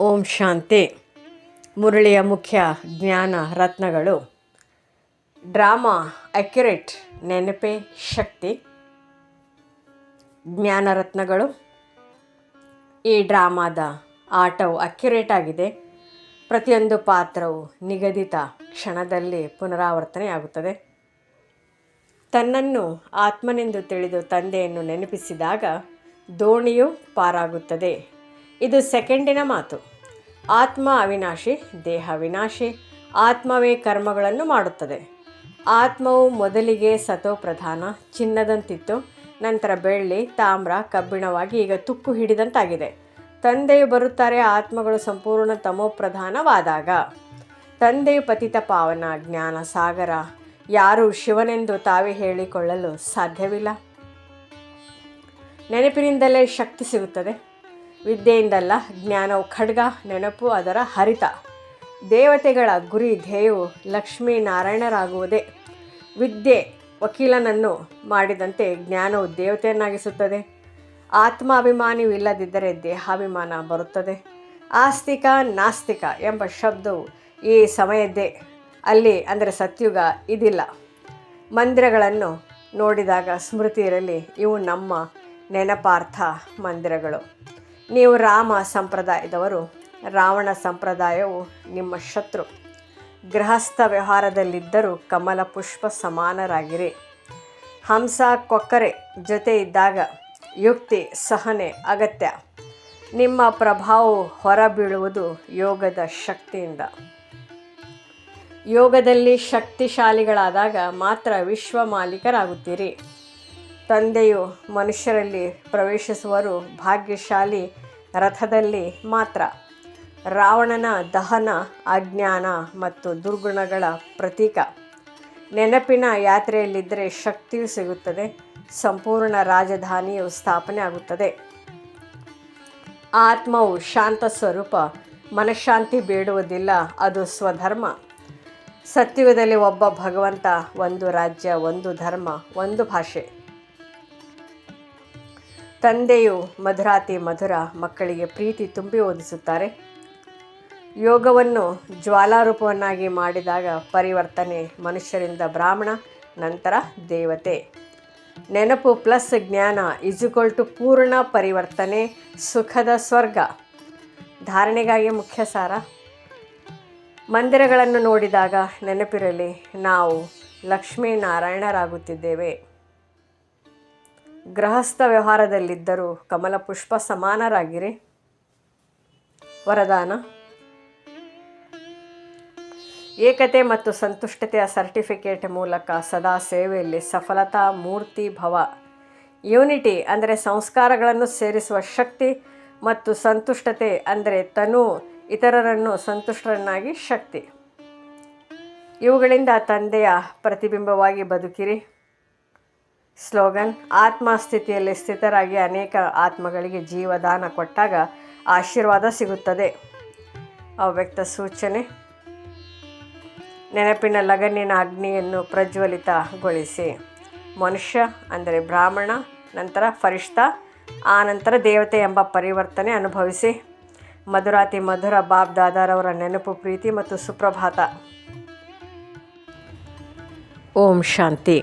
ಓಂ ಶಾಂತಿ. ಮುರಳಿಯ ಮುಖ್ಯ ಜ್ಞಾನ ರತ್ನಗಳು. Drama accurate, ನೆನಪೆ ಶಕ್ತಿ. ಜ್ಞಾನ ರತ್ನಗಳು. ಈ ಡ್ರಾಮಾದ ಆಟವು ಅಕ್ಯುರೇಟ್ ಆಗಿದೆ. ಪ್ರತಿಯೊಂದು ಪಾತ್ರವು ನಿಗದಿತ ಕ್ಷಣದಲ್ಲಿ ಪುನರಾವರ್ತನೆಯಾಗುತ್ತದೆ ತನ್ನನ್ನು ಆತ್ಮನೆಂದು ತಿಳಿದು ತಂದೆಯನ್ನು ನೆನಪಿಸಿದಾಗ ದೋಣಿಯು ಪಾರಾಗುತ್ತದೆ. ಇದು ಸೆಕೆಂಡಿನ ಮಾತು. ಆತ್ಮ ಅವಿನಾಶಿ, ದೇಹ ವಿನಾಶಿ ಆತ್ಮವೇ ಕರ್ಮಗಳನ್ನು ಮಾಡುತ್ತದೆ. ಆತ್ಮವು ಮೊದಲಿಗೆ ಸತೋ ಪ್ರಧಾನ, ಚಿನ್ನದಂತಿತ್ತು. ನಂತರ ಬೆಳ್ಳಿ, ತಾಮ್ರ, ಕಬ್ಬಿಣವಾಗಿ ಈಗ ತುಕ್ಕು ಹಿಡಿದಂತಾಗಿದೆ. ತಂದೆಯು ಬರುತ್ತಾರೆ ಆತ್ಮಗಳು ಸಂಪೂರ್ಣ ತಮೋ ಪ್ರಧಾನವಾದಾಗ. ತಂದೆಯು ಪತಿತ ಪಾವನ, ಜ್ಞಾನ, ಸಾಗರ. ಯಾರು ಶಿವನೆಂದು ತಾವೇ ಹೇಳಿಕೊಳ್ಳಲು ಸಾಧ್ಯವಿಲ್ಲ. ನೆನಪಿನಿಂದಲೇ ಶಕ್ತಿ ಸಿಗುತ್ತದೆ. ವಿದ್ಯೆಯಿಂದಲ್ಲ ಜ್ಞಾನವು ಖಡ್ಗ, ನೆನಪು, ಅದರ ಹರಿತ. ದೇವತೆಗಳ ಗುರಿ ಧ್ಯೇಯವು ಲಕ್ಷ್ಮೀನಾರಾಯಣರಾಗುವುದೇ. ವಿದ್ಯೆ ವಕೀಲನನ್ನು ಮಾಡಿದಂತೆ ಜ್ಞಾನವು ದೇವತೆಯನ್ನಾಗಿಸುತ್ತದೆ. ಆತ್ಮಾಭಿಮಾನಿಯು ಇಲ್ಲದಿದ್ದರೆ ದೇಹಾಭಿಮಾನ ಬರುತ್ತದೆ. ಆಸ್ತಿಕ, ನಾಸ್ತಿಕ ಎಂಬ ಶಬ್ದವು ಈ ಸಮಯದ್ದೇ. ಅಲ್ಲಿ ಅಂದರೆ ಸತ್ಯುಗ ಇದಿಲ್ಲ. ಮಂದಿರಗಳನ್ನು ನೋಡಿದಾಗ ಸ್ಮೃತಿ ಇರಲಿ, ಇವು ನಮ್ಮ ನೆನಪಾರ್ಥ ಮಂದಿರಗಳು. ನೀವು ರಾಮ ಸಂಪ್ರದಾಯದವರು, ರಾವಣ ಸಂಪ್ರದಾಯವು ನಿಮ್ಮ ಶತ್ರು. ಗೃಹಸ್ಥ ವ್ಯವಹಾರದಲ್ಲಿದ್ದರೂ ಕಮಲ ಪುಷ್ಪ ಸಮಾನರಾಗಿರಿ. ಹಂಸ ಕೊಕ್ಕರೆ ಜೊತೆ ಇದ್ದಾಗ ಯುಕ್ತಿ, ಸಹನೆ, ಅಗತ್ಯ. ನಿಮ್ಮ ಪ್ರಭಾವವು ಹೊರಬೀಳುವುದು ಯೋಗದ ಶಕ್ತಿಯಿಂದ. ಯೋಗದಲ್ಲಿ ಶಕ್ತಿಶಾಲಿಗಳಾದಾಗ ಮಾತ್ರ ವಿಶ್ವ ಮಾಲೀಕರಾಗುತ್ತೀರಿ. ತಂದೆಯು ಮನುಷ್ಯರಲ್ಲಿ ಪ್ರವೇಶಿಸುವರು ಭಾಗ್ಯಶಾಲಿ ರಥದಲ್ಲಿ ಮಾತ್ರ. ರಾವಣನ ದಹನ ಅಜ್ಞಾನ ಮತ್ತು ದುರ್ಗುಣಗಳ ಪ್ರತೀಕ. ನೆನಪಿನ ಯಾತ್ರೆಯಲ್ಲಿದ್ದರೆ ಶಕ್ತಿಯು ಸಿಗುತ್ತದೆ, ಸಂಪೂರ್ಣ ರಾಜಧಾನಿಯು ಸ್ಥಾಪನೆ ಆಗುತ್ತದೆ. ಆತ್ಮವು ಶಾಂತ ಸ್ವರೂಪ, ಮನಃಶಾಂತಿ ಬೇಡುವುದಿಲ್ಲ, ಅದು ಸ್ವಧರ್ಮ. ಸತ್ಯುಗದಲ್ಲಿ ಒಬ್ಬ ಭಗವಂತ, ಒಂದು ರಾಜ್ಯ, ಒಂದು ಧರ್ಮ, ಒಂದು ಭಾಷೆ. ತಂದೆಯು ಮಧುರಾತಿ ಮಧುರ ಮಕ್ಕಳಿಗೆ ಪ್ರೀತಿ ತುಂಬಿ ಓದಿಸುತ್ತಾರೆ. ಯೋಗವನ್ನು ಜ್ವಾಲಾರೂಪವನ್ನಾಗಿ ಮಾಡಿದಾಗ ಪರಿವರ್ತನೆ ಮನುಷ್ಯರಿಂದ ಬ್ರಾಹ್ಮಣ, ನಂತರ ದೇವತೆ. ನೆನಪು ಪ್ಲಸ್ ಜ್ಞಾನ ಇಜುಕೊಲ್ ಟು ಪೂರ್ಣ ಪರಿವರ್ತನೆ, ಸುಖದ ಸ್ವರ್ಗ. ಧಾರಣೆಗಾಗಿ ಮುಖ್ಯ ಸಾರ. ಮಂದಿರಗಳನ್ನು ನೋಡಿದಾಗ ನೆನಪಿರಲಿ, ನಾವು ಲಕ್ಷ್ಮೀನಾರಾಯಣರಾಗುತ್ತಿದ್ದೇವೆ. ಗೃಹಸ್ಥ ವ್ಯವಹಾರದಲ್ಲಿದ್ದರೂ ಕಮಲ ಪುಷ್ಪ ಸಮಾನರಾಗಿರಿ. ವರದಾನ. ಏಕತೆ ಮತ್ತು ಸಂತುಷ್ಟತೆಯ ಸರ್ಟಿಫಿಕೇಟ್ ಮೂಲಕ ಸದಾ ಸೇವೆಯಲ್ಲಿ ಸಫಲತಾ, ಮೂರ್ತಿ, ಭವ, ಯೂನಿಟಿ ಅಂದರೆ ಸಂಸ್ಕಾರಗಳನ್ನು ಸೇರಿಸುವ ಶಕ್ತಿ ಮತ್ತು ಸಂತುಷ್ಟತೆ ಅಂದರೆ ತನು ಇತರರನ್ನು ಸಂತುಷ್ಟರನ್ನಾಗಿ ಶಕ್ತಿ. ಇವುಗಳಿಂದ ತಂದೆಯ ಪ್ರತಿಬಿಂಬವಾಗಿ ಬದುಕಿರಿ. ಸ್ಲೋಗನ್, ಆತ್ಮಸ್ಥಿತಿಯಲ್ಲಿ ಸ್ಥಿತರಾಗಿ ಅನೇಕ ಆತ್ಮಗಳಿಗೆ ಜೀವದಾನ ಕೊಟ್ಟಾಗ ಆಶೀರ್ವಾದ ಸಿಗುತ್ತದೆ. ಅವ್ಯಕ್ತ ಸೂಚನೆ, ನೆನಪಿನ ಲಗನಿನ ಅಗ್ನಿಯನ್ನು ಪ್ರಜ್ವಲಿತಗೊಳಿಸಿ. ಮನುಷ್ಯ ಅಂದರೆ ಬ್ರಾಹ್ಮಣ, ನಂತರ ಫರಿಷ್ಠ, ಆನಂತರ ನಂತರ ದೇವತೆ ಎಂಬ ಪರಿವರ್ತನೆ ಅನುಭವಿಸಿ. ಮಧುರಾತಿ ಮಧುರ ಬಾಬ್ ದಾದಾರವರ ನೆನಪು, ಪ್ರೀತಿ ಮತ್ತು ಸುಪ್ರಭಾತ. ಓಂ ಶಾಂತಿ.